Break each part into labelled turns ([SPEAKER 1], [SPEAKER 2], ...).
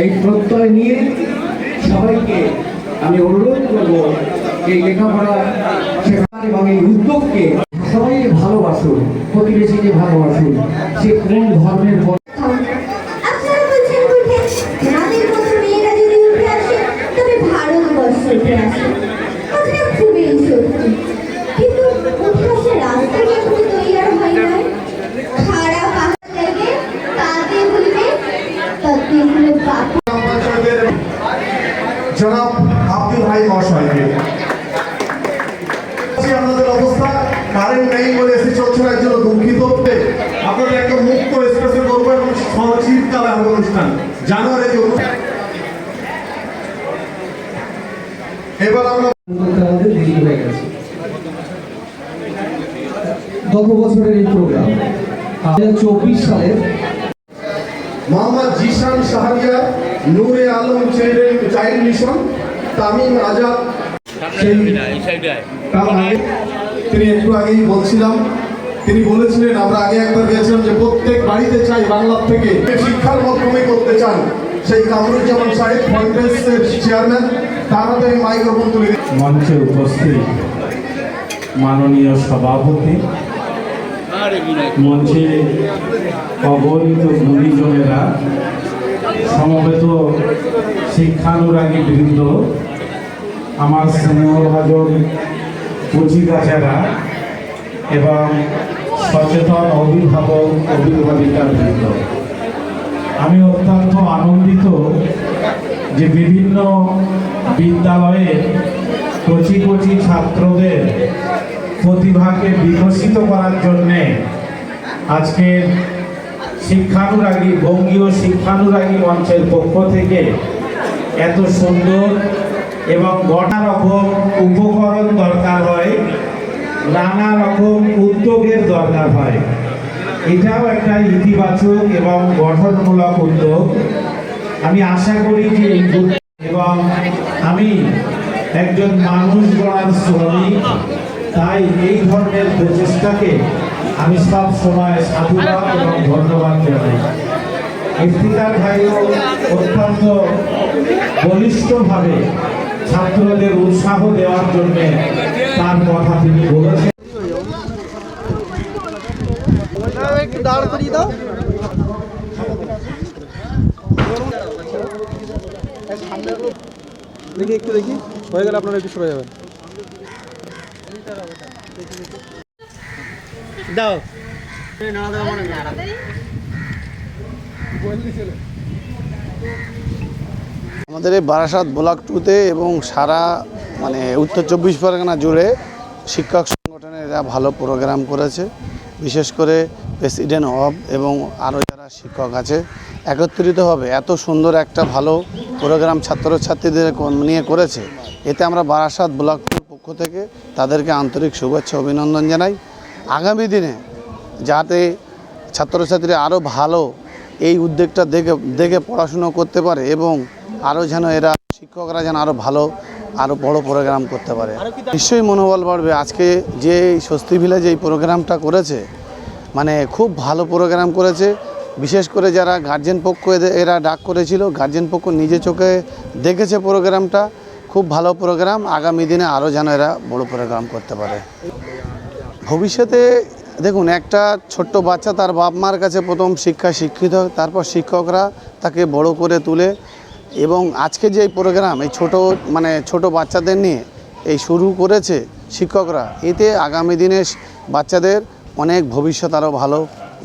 [SPEAKER 1] এই প্রত্যয় নিয়ে সবাইকে আমি অনুরোধ করব, এই লেখাপড়া শেখার এবং এই উদ্যোগকে সবাই ভালোবাসুন প্রতিবেশীকে ভালোবাসুন সে কোন ধর্মের
[SPEAKER 2] কারেন্ট নেই বলে এসে চলছে না জন্য দুঃখিত আপনাদের একটা মুক্ত স্পেসে করব এবং শীতকালে হবে অনুষ্ঠান। জানুয়ারি যে এবার আমরা
[SPEAKER 1] গত বছরের এই প্রোগ্রাম চব্বিশ সালের
[SPEAKER 2] Mohammad Zishan Shahriya Noore Alam child child mission Tamim Azad তিনি একটু আগেই বলছিলাম তিনি বলেছিলেন আমরা আগে একবার গিয়েছিলাম যে প্রত্যেক বাড়িতে চাই বাংলার থেকে শিক্ষার মাধ্যমে করতে চান সেই কামরুজ্জামান সাহেব ফন্টেন্সের চেয়ারম্যান তার হাতে আমি মাইক্রোফোন তুলে।
[SPEAKER 3] মঞ্চে উপস্থিত মাননীয় সভাপতি মঞ্চে অগণিত গুণীজনেরা সমবেত শিক্ষানুরাগী বৃন্দ আমার সিনিয়র স্নেহভাজন পুঁজিগাছারা এবং সচেতন, অভিভাবক, অভিভাবিকার বৃন্দ। আমি অত্যন্ত আনন্দিত যে বিভিন্ন বিদ্যালয়ে কচি কচি ছাত্রদের প্রতিভাকে বিকশিত করার জন্যে আজকের শিক্ষানুরাগী, বঙ্গীয় শিক্ষানুরাগী মঞ্চের পক্ষ থেকে এত সুন্দর এবং নানা রকম উপকরণ দরকার হয়, নানা রকম উদ্যোগের দরকার হয়। এটাও একটা ইতিবাচক এবং গঠনমূলক উদ্যোগ। আমি আশা করি যে এবং আমি একজন মানুষ গড়ার শ্রমিক, তাই এই ধরনের প্রচেষ্টাকে আমি সব সময় সাধুবাদ এবং ধন্যবাদ জানাই। ইফতিকার ভাইও অত্যন্ত বলিষ্ঠভাবে ছাত্রদের উৎসাহ দেওয়ার জন্য তার কথা তিনি বলেছেন।
[SPEAKER 4] দাঁড় করিয়ে দাও দেখি একটু দেখি। হয়ে গেলে আপনারা একটু সরে যাবেন। দাও।
[SPEAKER 5] আমাদের এই বারাসাত ব্লক টুতে এবং সারা মানে উত্তর চব্বিশ পরগনা জুড়ে শিক্ষক সংগঠনের এরা ভালো প্রোগ্রাম করেছে। বিশেষ করে প্রেসিডেন্ট হব এবং আরও যারা শিক্ষক আছে, একত্রিতভাবে এত সুন্দর একটা ভালো প্রোগ্রাম ছাত্রছাত্রীদের নিয়ে করেছে। এতে আমরা বারাসাত ব্লক টুর পক্ষ থেকে তাদেরকে আন্তরিক শুভেচ্ছা, অভিনন্দন জানাই। আগামী দিনে যাতে ছাত্রছাত্রীরা আরও ভালো এই উদ্যোগটা দেখে দেখে পড়াশুনো করতে পারে এবং আরও যেন এরা শিক্ষকরা যেন আরও ভালো আরও বড় প্রোগ্রাম করতে পারে। নিশ্চয়ই মনোবল বাড়বে। আজকে যে স্বস্তি ভিলেজ এই প্রোগ্রামটা করেছে মানে খুব ভালো প্রোগ্রাম করেছে। বিশেষ করে যারা গার্জেন পক্ষ এরা ডাক করেছিল গার্জেন পক্ষ নিজে চোখে দেখেছে প্রোগ্রামটা খুব ভালো প্রোগ্রাম আগামী দিনে আরও যেন এরা বড় প্রোগ্রাম করতে পারে। ভবিষ্যতে দেখুন, একটা ছোট্ট বাচ্চা তার বাপ মার কাছে প্রথম শিক্ষা শিক্ষিত তারপর শিক্ষকরা তাকে বড় করে তুলে এবং আজকে যে এই প্রোগ্রাম এই ছোট মানে ছোট বাচ্চাদের নিয়ে এই শুরু করেছে শিক্ষকরা এতে আগামী দিনে বাচ্চাদের অনেক ভবিষ্যৎ আরও ভালো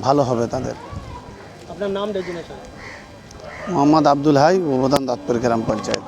[SPEAKER 5] ভালো হবে তাদের।
[SPEAKER 4] আপনার নাম
[SPEAKER 5] মোহাম্মদ আব্দুল হাই উপপ্রধান দাঁতপুর গ্রাম পঞ্চায়েত।